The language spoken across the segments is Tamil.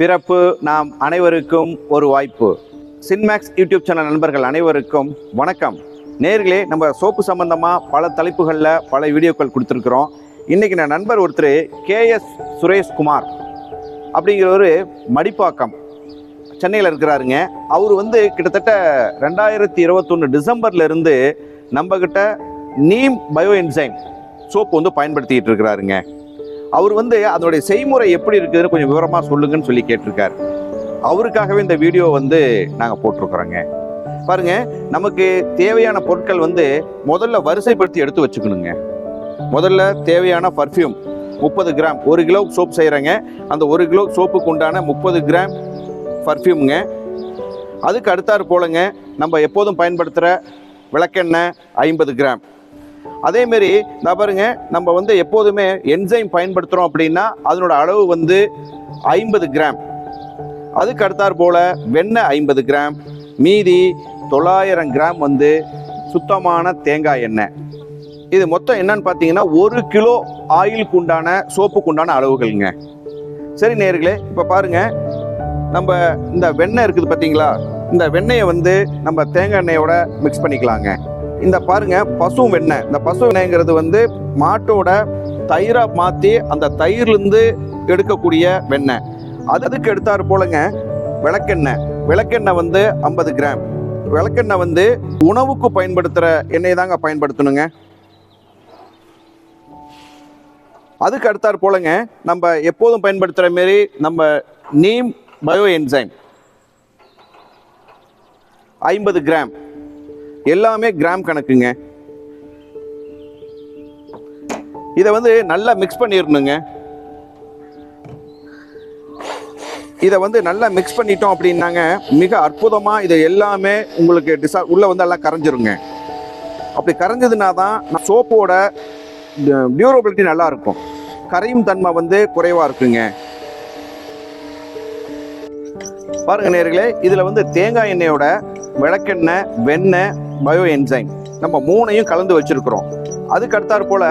பிறப்பு நாம் அனைவருக்கும் ஒரு வாய்ப்பு. சின்மேக்ஸ் யூடியூப் சேனல் நண்பர்கள் அனைவருக்கும் வணக்கம். நேர்களே நம்ம சோப்பு சம்பந்தமாக பல தலைப்புகளில் பல வீடியோக்கள் கொடுத்துருக்குறோம். இன்றைக்கி நான் நண்பர் ஒருத்தர் கேஎஸ் சுரேஷ்குமார் அப்படிங்கிறவர் மடிப்பாக்கம் சென்னையில் இருக்கிறாருங்க. அவர் வந்து கிட்டத்தட்ட ரெண்டாயிரத்தி இருபத்தொன்று டிசம்பர்லேருந்து நம்மக்கிட்ட நீம் பயோ என்சைம் சோப்பு வந்து பயன்படுத்திக்கிட்டு இருக்கிறாருங்க. அவர் வந்து அதனுடைய செய்முறை எப்படி இருக்குதுன்னு கொஞ்சம் விவரமாக சொல்லுங்கன்னு சொல்லி கேட்டிருக்காரு. அவருக்காகவே இந்த வீடியோ வந்து நாங்கள் போட்டிருக்கிறோங்க. பாருங்க நமக்கு தேவையான பொருட்கள் வந்து முதல்ல வரிசைப்படுத்தி எடுத்து வச்சுக்கணுங்க. முதல்ல தேவையான பர்ஃப்யூம் முப்பது கிராம் ஒரு கிலோ சோப் செய்கிறேங்க அந்த ஒரு கிலோ சோப்புக்கு உண்டான முப்பது கிராம் பர்ஃப்யூமுங்க அதுக்கு அடுத்தாறு போலங்க நம்ம எப்போதும் பயன்படுத்துகிற விளக்கெண்ணெய் ஐம்பது கிராம் அதேமாரி நான் பாருங்க நம்ம வந்து எப்போதுமே என்சைம் பயன்படுத்துகிறோம் அப்படின்னா அதனோட அளவு வந்து ஐம்பது கிராம். அதுக்கு அடுத்தாற் போல் வெண்ணெய் ஐம்பது கிராம் மீதி தொள்ளாயிரம் கிராம் வந்து சுத்தமான தேங்காய் எண்ணெய். இது மொத்தம் என்னன்னு பார்த்தீங்கன்னா ஒரு கிலோ ஆயிலுக்கு உண்டான சோப்புக்கு உண்டான அளவுகள்ங்க. சரி நேர்களே இப்போ பாருங்க நம்ம இந்த வெண்ணெய் இருக்குது பார்த்தீங்களா இந்த வெண்ணெயை வந்து நம்ம தேங்காய் எண்ணெயோட மிக்ஸ் பண்ணிக்கலாங்க. இந்த பாருங்க பசு வெண்ணெய். இந்த பசு வெண்ணெய்ங்கிறது வந்து மாட்டோட தயிரா மாற்றி அந்த தயிர்லேருந்து எடுக்கக்கூடிய வெண்ணெய். அதுக்கு எடுத்தாரு போலங்க விளக்கெண்ணெய். விளக்கெண்ணெய் வந்து ஐம்பது கிராம். விளக்கெண்ணெய் வந்து உணவுக்கு பயன்படுத்துகிற எண்ணெய் தாங்க பயன்படுத்தணுங்க. அதுக்கு அடுத்தாற் போலங்க நம்ம எப்போதும் பயன்படுத்துகிற மாரி நம்ம நீம் பயோ என்சைம். ஐம்பது கிராம். எல்லாமே கிராம் கணக்குங்க. இதை வந்து நல்லா மிக்ஸ் பண்ணிடணுங்க இதை வந்து நல்லா மிக்ஸ் பண்ணிட்டோம் அப்படின்னாங்க மிக அற்புதமாக இது எல்லாமே உங்களுக்கு டிசா உள்ளே வந்து எல்லாம் கரைஞ்சிருங்க. அப்படி கரைஞ்சதுனா தான் சோப்போட டியூரபிலிட்டி நல்லா இருக்கும் கரையும் தன்மை வந்து குறைவாக இருக்குங்க. பாருங்க நேர்களே இதில் வந்து தேங்காய் எண்ணெயோட விளக்கெண்ணெய் வெண்ணெய் பயோ என்சைம் நம்ம மூணையும் கலந்து வச்சுருக்குறோம். அதுக்கு அடுத்தாற் போல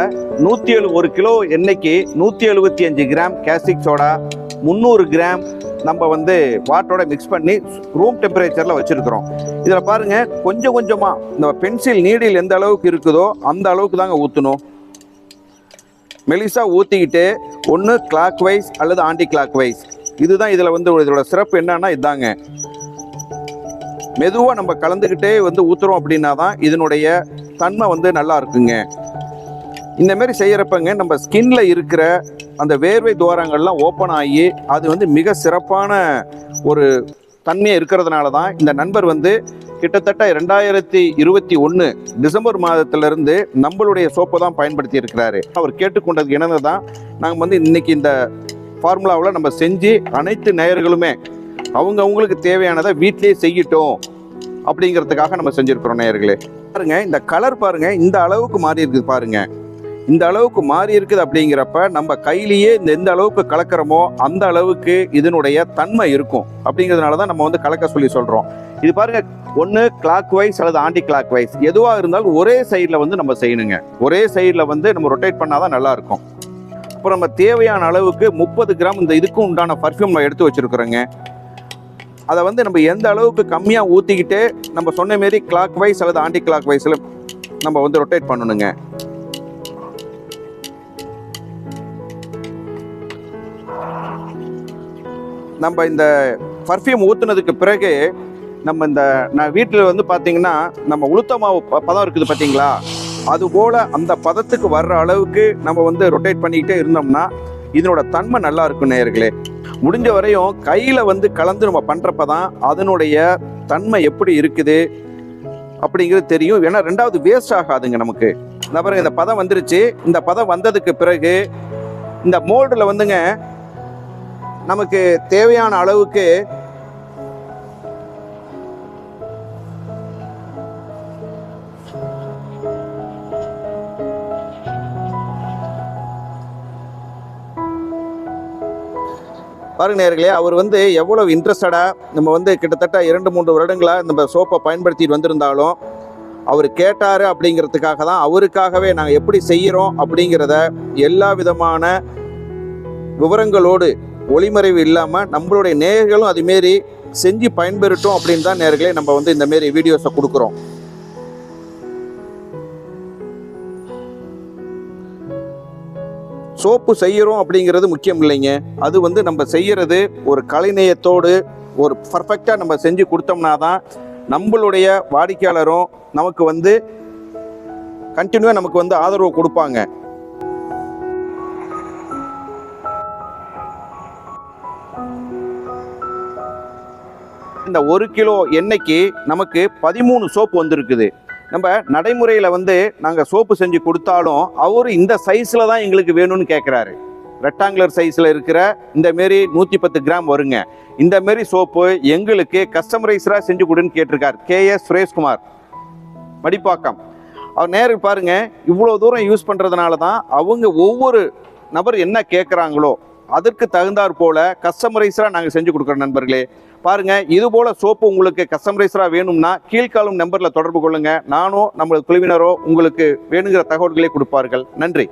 நூற்றி எழு ஒரு கிலோ எண்ணெய்க்கு நூற்றி எழுபத்தி அஞ்சு கிராம் கேஸ்டிக் சோடா முந்நூறு கிராம் நம்ம வந்து வாட்டோட மிக்ஸ் பண்ணி ரூம் டெம்பரேச்சரில் வச்சுருக்குறோம். இதில் பாருங்க கொஞ்சம் கொஞ்சமாக இந்த பென்சில் நீடில் எந்த அளவுக்கு இருக்குதோ அந்த அளவுக்கு தாங்க ஊற்றணும் மெலிசாக ஊற்றிக்கிட்டு ஒன்று கிளாக் வைஸ் அல்லது ஆன்டி கிளாக் வைஸ் இதுதான் இதில் வந்து இதோட சிறப்பு என்னன்னா இதாங்க. மெதுவாக நம்ம கலந்துக்கிட்டே வந்து ஊற்றுறோம் அப்படின்னா தான் இதனுடைய தன்மை வந்து நல்லா இருக்குங்க. இந்த மாதிரி நம்ம ஸ்கின்ல இருக்கிற அந்த வேர்வை துவாரங்கள்லாம் ஓப்பன் ஆகி அது வந்து மிக சிறப்பான ஒரு தன்மையாக இருக்கிறதுனால தான் இந்த நண்பர் வந்து கிட்டத்தட்ட ரெண்டாயிரத்தி இருபத்தி ஒன்று டிசம்பர் மாதத்திலிருந்து நம்மளுடைய சோப்பை தான் பயன்படுத்தி இருக்கிறாரு அவர் கேட்டுக்கொண்டதுக்கு இணங்க தான் நாங்கள் வந்து இன்னைக்கு இந்த ஃபார்முலாவில் நம்ம செஞ்சு அனைத்து நேயர்களுமே அவங்க அவங்களுக்கு தேவையானதை வீட்டிலேயே செய்யட்டும் அப்படிங்கிறதுக்காக நம்ம செஞ்சுருக்கிறோம் நேயர்களே. பாருங்க இந்த கலர் பாருங்க இந்த அளவுக்கு மாறி இருக்குது பாருங்க. இந்த அளவுக்கு மாறி இருக்குது அப்படிங்கிறப்ப நம்ம கையிலேயே இந்த எந்த அளவுக்கு கலக்கிறோமோ அந்த அளவுக்கு இதனுடைய தன்மை இருக்கும். அப்படிங்கிறதுனால தான் நம்ம வந்து கலக்க சொல்லி சொல்கிறோம் இது பாருங்க ஒன்று கிளாக் வைஸ் அல்லது ஆண்டி கிளாக் வைஸ் எதுவாக இருந்தாலும் ஒரே சைடில் வந்து நம்ம செய்யணுங்க. ஒரே சைடில் வந்து நம்ம ரொட்டேட் பண்ணால் தான் நல்லாயிருக்கும் அப்புறம் நம்ம தேவையான அளவுக்கு முப்பது கிராம் இந்த இதுக்கும் உண்டான பர்ஃப்யூம் எடுத்து வச்சுருக்குறோங்க. அதை வந்து நம்ம எந்த அளவுக்கு கம்மியாக ஊற்றிக்கிட்டு நம்ம சொன்ன மாரி கிளாக் வைஸ் அல்லது ஆன்டி கிளாக் வைஸில் நம்ம வந்து ரொட்டேட் பண்ணணுங்க. நம்ம இந்த பர்ஃப்யூம் ஊற்றுனதுக்கு பிறகு நம்ம இந்த நான் வீட்டில் வந்து பார்த்தீங்கன்னா நம்ம உளுத்த மாவு ப- பதம் இருக்குது பார்த்தீங்களா அதுபோல் அந்த பதத்துக்கு வர்ற அளவுக்கு நம்ம வந்து ரொட்டேட் பண்ணிக்கிட்டே இருந்தோம்னா இதனோட தன்மை நல்லா இருக்கும் நேர்களே முடிஞ்ச வரையும் கையில் வந்து கலந்து நம்ம பண்ணுறப்ப தான் அதனுடைய தன்மை எப்படி இருக்குது அப்படிங்கிறது தெரியும். ஏன்னா ரெண்டாவது வேஸ்ட் ஆகாதுங்க நமக்கு. இந்த பாருங்க இந்த பதம் வந்துருச்சு. இந்த பதம் வந்ததுக்கு பிறகு இந்த மோல்டில் வந்துங்க நமக்கு தேவையான அளவுக்கு பாருங்க நேர்களே அவர் வந்து எவ்வளவு இன்ட்ரெஸ்டடாக நம்ம வந்து கிட்டத்தட்ட இரண்டு மூன்று வருடங்களாக நம்ம சோப்பை பயன்படுத்திட்டு வந்திருந்தாலும் அவர் கேட்டார் அப்படிங்கிறதுக்காக தான் அவருக்காகவே நாங்கள் எப்படி செய்கிறோம் அப்படிங்கிறத எல்லா விதமான விவரங்களோடு ஒளிமறைவு இல்லாமல் நம்மளுடைய நேர்களும் அதுமாரி செஞ்சு பயன்பெறட்டும் அப்படின்னு தான் நேர்களே நம்ம வந்து இந்த மாரி வீடியோஸை கொடுக்குறோம். சோப்பு செய்கிறோம் அப்படிங்கிறது முக்கியம் இல்லைங்க. அது வந்து நம்ம செய்கிறது ஒரு கலைநயத்தோடு ஒரு பர்ஃபெக்டாக நம்ம செஞ்சு கொடுத்தோம்னா தான் நம்மளுடைய வாடிக்கையாளரும் நமக்கு வந்து கண்டினியூவாக நமக்கு வந்து ஆதரவு கொடுப்பாங்க. இந்த ஒரு கிலோ எண்ணெய்க்கு நமக்கு பதிமூணு சோப்பு வந்திருக்குது. நம்ம நடைமுறையில் வந்து நாங்கள் சோப்பு செஞ்சு கொடுத்தாலும் அவர் இந்த சைஸில் தான் எங்களுக்கு வேணும்னு கேட்குறாரு ரெக்டாங்குலர் சைஸில் இருக்கிற இந்த மாரி நூற்றி பத்து கிராம் வருங்க. இந்த மாரி சோப்பு எங்களுக்கு கஸ்டமரைஸராக செஞ்சு கொடுன்னு கேட்டிருக்கார். K S Sureshkumar. மடிப்பாக்கம். அவர் நேரில் பாருங்கள் இவ்வளோ தூரம் யூஸ் பண்ணுறதுனால தான் அவங்க ஒவ்வொரு நபர் என்ன கேட்குறாங்களோ அதற்கு தகுந்தாற் போல கஸ்டமரைஸராக நாங்கள் செஞ்சு கொடுக்குறோம் நண்பர்களே. பாருங்கள் இது போல் சோப்பு உங்களுக்கு கஸ்டமரைஸராக வேணும்னா கீழ்காலும் நம்பரில் தொடர்பு கொள்ளுங்கள் நானோ நம்மளது குழுவினரோ உங்களுக்கு வேணுங்கிற தகவல்களை கொடுப்பார்கள். நன்றி.